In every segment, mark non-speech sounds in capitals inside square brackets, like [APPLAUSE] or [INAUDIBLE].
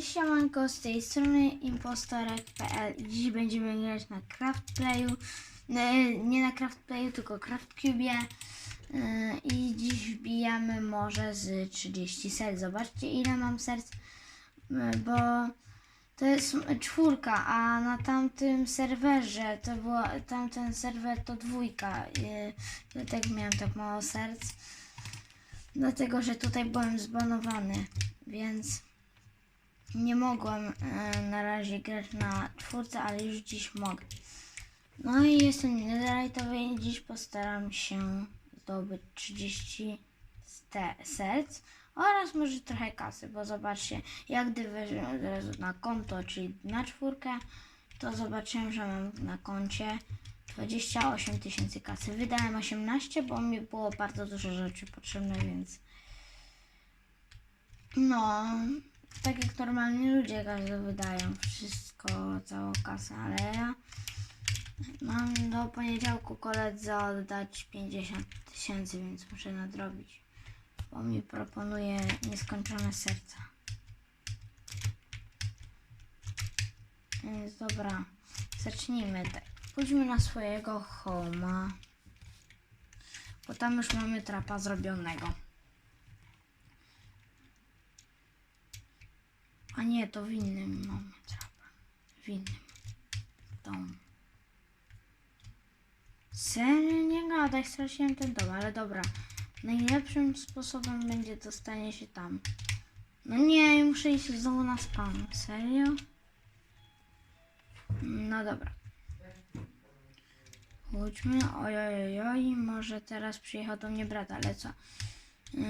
Siemanko, z tej strony impostorek.pl Dziś będziemy grać na Craftplayu, nie, nie na Craftplayu, tylko CraftCubie Yy, i dziś wbijamy może z 30 serc. Zobaczcie ile mam serc, yy, bo to jest czwórka, a na tamtym serwerze to było, tamten serwer to dwójka, dlatego miałem tak mało serc, dlatego że tutaj byłem zbanowany, więc... Nie mogłem e, na razie grać na czwórce, ale już dziś mogę. No i jestem netherite'owy i dziś postaram się zdobyć 30 ste- serc oraz może trochę kasy, bo zobaczcie, jak gdy weźmiemy od razu na konto, czyli na czwórkę, to zobaczyłem, że mam na koncie 28 tysięcy kasy. Wydałem 18, bo mi było bardzo dużo rzeczy potrzebne, więc no, tak jak normalni ludzie każdy wydają wszystko, całą kasę, ale ja mam do poniedziałku koledze oddać 50 tysięcy, więc muszę nadrobić, bo mi proponuje nieskończone serca. Więc dobra, zacznijmy tak. Pójdźmy na swojego homa, bo tam już mamy trapa zrobionego. A nie, to w innym mamy trapa. W innym domu. Serio? Nie gadaj, straciłem ten dom, ale dobra. Najlepszym sposobem będzie dostanie się tam. No nie, muszę iść znowu na spawn. Serio? No dobra. Chodźmy. Oj, oj. Może teraz przyjechał do mnie brat, ale co? Yy,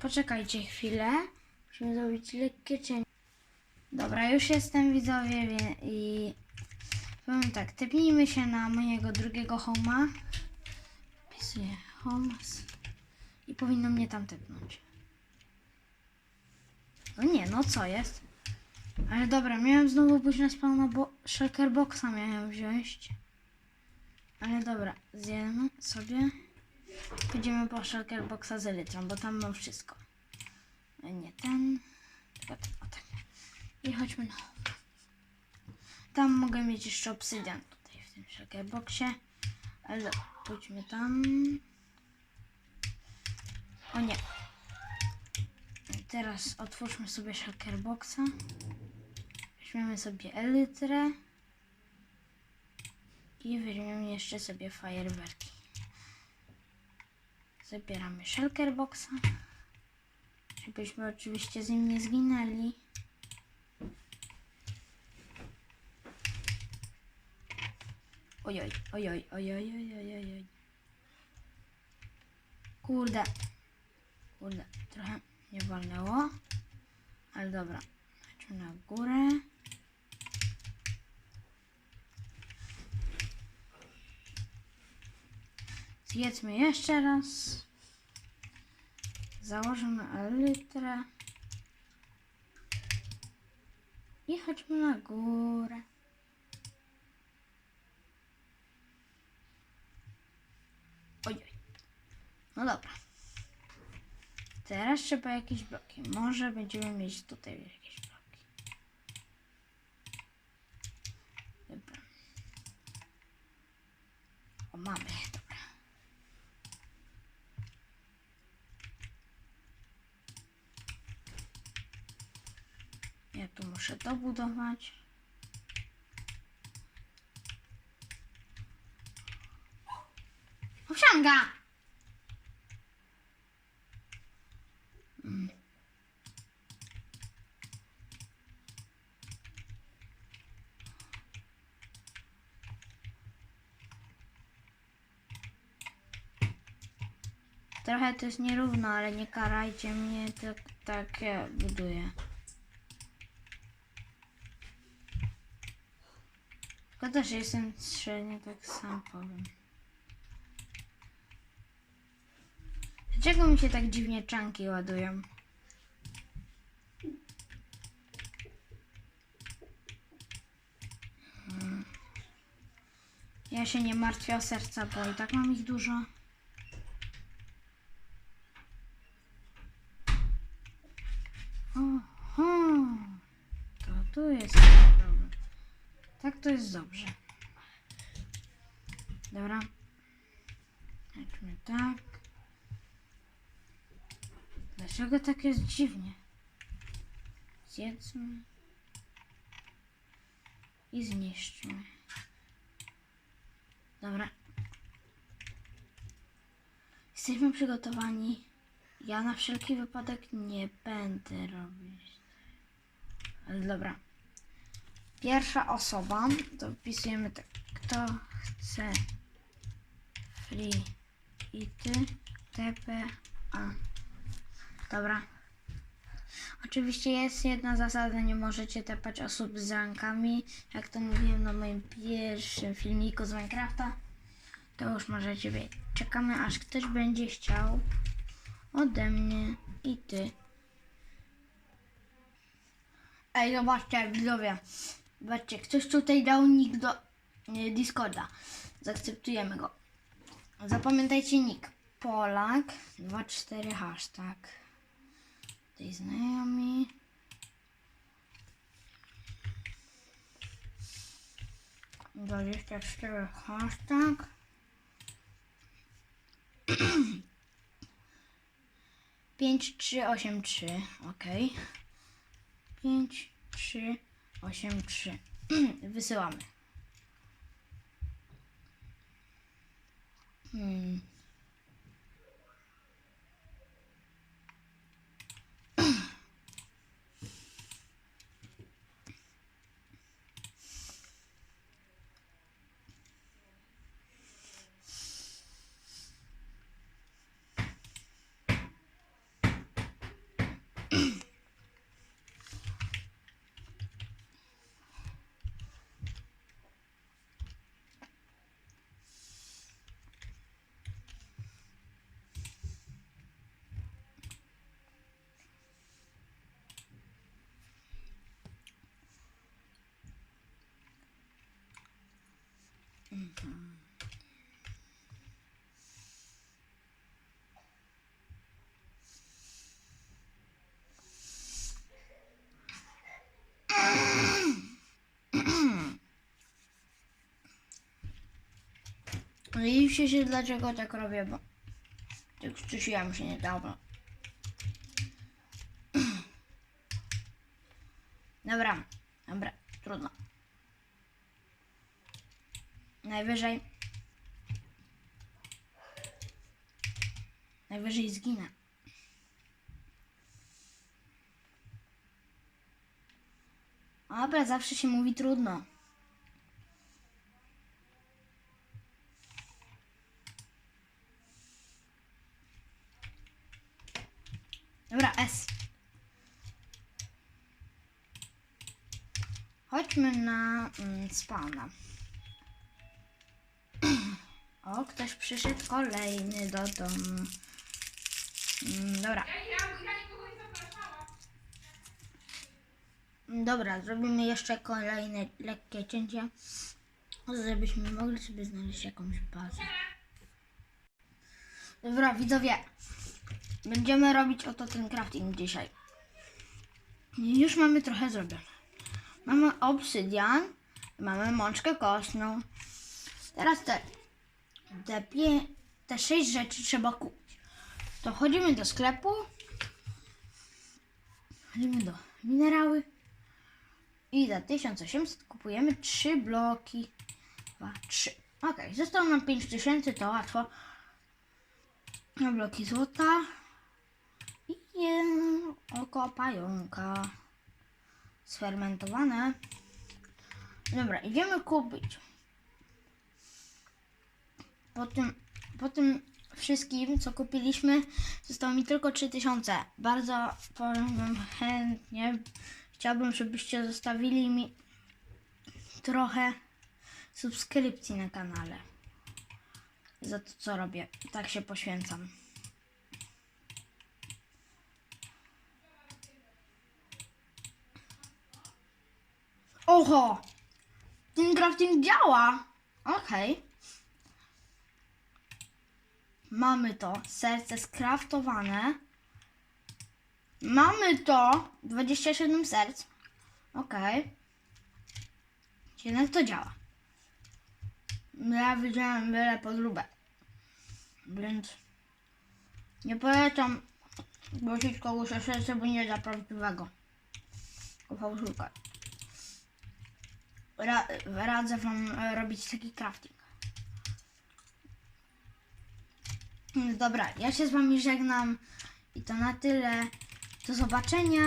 poczekajcie chwilę. Musimy zrobić lekkie cień. Dobra, już jestem widzowie wie- i powiem tak, typnijmy się na mojego drugiego homa. Wpisuję homes i powinno mnie tam typnąć. No nie, no co jest? Ale dobra, miałem znowu pójść na spawna, bo shulker boxa miałem wziąć. Ale dobra, zjemy sobie. Pójdziemy po shulker boxa z elytrą, bo tam mam wszystko. Nie ten, tylko ten, o tak. I chodźmy na. Tam mogę mieć jeszcze obsydian tutaj w tym shulker boxie. Ale dobra, pójdźmy tam. O nie. Teraz otwórzmy sobie shulker boxa. Weźmiemy sobie elytrę. I weźmiemy jeszcze sobie fajerwerki. Zabieramy shulker boxa. Żebyśmy oczywiście z nim nie zginęli. Ojoj, ojoj, ojoj, ojoj, ojoj. Kurde. Kurde, trochę nie walnęło. Ale dobra. Chodźmy na górę. Zjedzmy jeszcze raz. Założymy elytrę. I chodźmy na górę. Ojoj. No dobra. Teraz trzeba jakieś bloki. Może będziemy mieć tutaj jakieś bloki. Dobra. O, mamy. Dobra. Ja tu muszę dobudować. Owsianka! Mm. Trochę to jest nierówno, ale nie karajcie mnie, tak, tak ja buduję. Szkoda, że jestem średnio tak sam powiem. Dlaczego mi się tak dziwnie czanki ładują? Hmm. Ja się nie martwię o serca, bo i tak mam ich dużo. Oho. Tu jest dobra. Tak to jest dobrze. Dobra. Lećmy tak. Dlaczego tak jest dziwnie? Zjedzmy. I zniszczmy. Dobra. Jesteśmy przygotowani. Ja na wszelki wypadek nie będę robić. Ale dobra. Pierwsza osoba, to wpisujemy tak. Kto chce free i ty TP A. Dobra. Oczywiście jest jedna zasada, nie możecie tepać osób z rankami. Jak to mówiłem na moim pierwszym filmiku z Minecrafta, to już możecie wiedzieć. Czekamy aż ktoś będzie chciał ode mnie i ty. Ej, zobaczcie, widzowie. Zobaczcie, ktoś tutaj dał nick do nie, Discorda. Zaakceptujemy go. Zapamiętajcie nick. Polak 24 hashtag. Tej znajomi. Dwadzieścia cztery hashtag. [CLEARS THROAT] Pięć trzy osiem trzy. Okej. Pięć trzy osiem trzy. [CLEARS THROAT] Wysyłamy. Hmm. [CLEARS THROAT] Dziwicie się dlaczego tak robię, bo tak wczusiłem się niedawno. Dobra, dobra, trudno. Najwyżej. Najwyżej zginę. Dobra, zawsze się mówi trudno. Dobra, S. Chodźmy na mm, spawna. O, ktoś przyszedł kolejny do domu. Mm, dobra. Dobra, zrobimy jeszcze kolejne lekkie cięcie, żebyśmy mogli sobie znaleźć jakąś bazę. Dobra, widzowie, będziemy robić oto ten crafting dzisiaj. Już mamy trochę zrobione. Mamy obsydian, mamy mączkę kostną. Teraz te, te, pie, te sześć rzeczy trzeba kupić. To chodzimy do sklepu, chodzimy do minerały i za 1800 kupujemy trzy bloki. Dwa, trzy. Ok, zostało nam 5000, to łatwo. Dwa bloki złota i oko pająka. Sfermentowane. Dobra, idziemy kupić. Po tym, po tym wszystkim, co kupiliśmy, zostało mi tylko 3000. Bardzo powiem wam chętnie. Chciałbym, żebyście zostawili mi trochę subskrypcji na kanale. Za to, co robię. Tak się poświęcam. Oho! Ten crafting działa! Okej. Mamy to. Serce skraftowane. Mamy to. 27 serc. Okej. Jednak to działa. Ja widziałem byle podróbę. Więc nie polecam głosić kogoś o serce, bo nie da prawdziwego. O fałszówkę. Ra radzę wam robić taki crafting. Więc Dobra, ja się z wami żegnam i to na tyle. Do zobaczenia.